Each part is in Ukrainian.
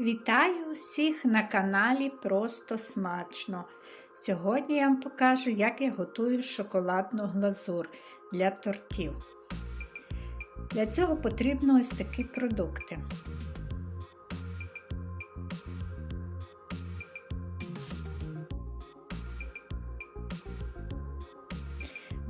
Вітаю усіх на каналі Просто Смачно. Сьогодні я вам покажу, як я готую шоколадну глазур для тортів. Для цього потрібно ось такі продукти.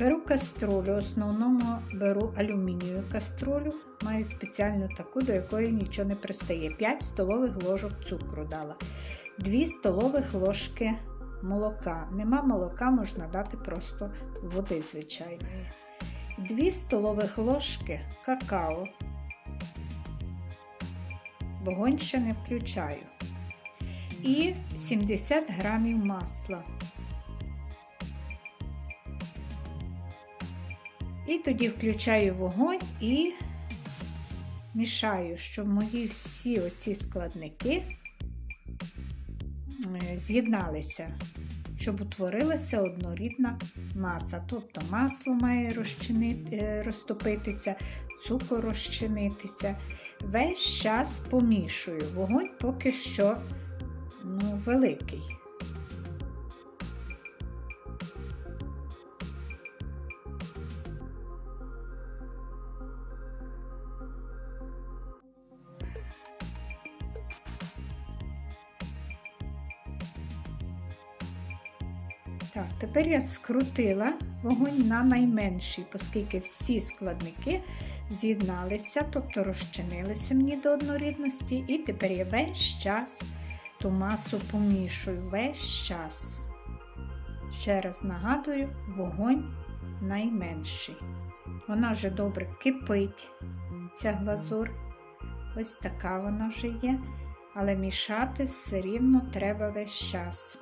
Беру каструлю, в основному беру алюмінієву каструлю, маю спеціальну таку, до якої нічого не пристає. 5 столових ложок цукру дала, 2 столових ложки молока. Нема молока, можна дати просто води звичайної. 2 столових ложки какао. Вогонь ще не включаю. І 70 грамів масла. І тоді включаю вогонь і мішаю, щоб мої всі оці складники з'єдналися, щоб утворилася однорідна маса. Тобто масло має розтопитися, цукор розчинитися. Весь час помішую. Вогонь поки що ну, великий. Так, тепер я скрутила вогонь на найменший, оскільки всі складники з'єдналися, тобто розчинилися мені до однорідності, і тепер я весь час ту масу помішую, весь час. Ще раз нагадую, вогонь найменший. Вона вже добре кипить, ця глазур. Ось така вона вже є, але мішати все рівно треба весь час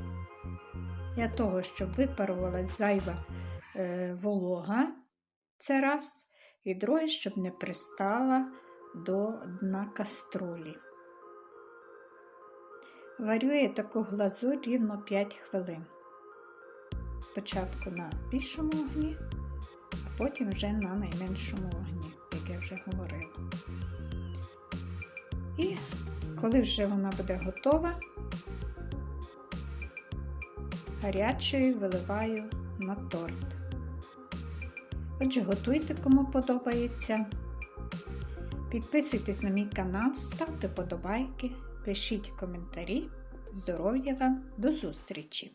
для того, щоб випарувалась зайва е, волога, це раз, і друге, щоб не пристала до дна каструлі. Варю я таку глазурь рівно 5 хвилин. Спочатку на більшому вогні, а потім вже на найменшому вогні, як я вже говорила. І коли вже вона буде готова, гарячою виливаю на торт. Отже, готуйте, кому подобається. Підписуйтесь на мій канал, ставте подобайки, пишіть коментарі. Здоров'я вам, до зустрічі!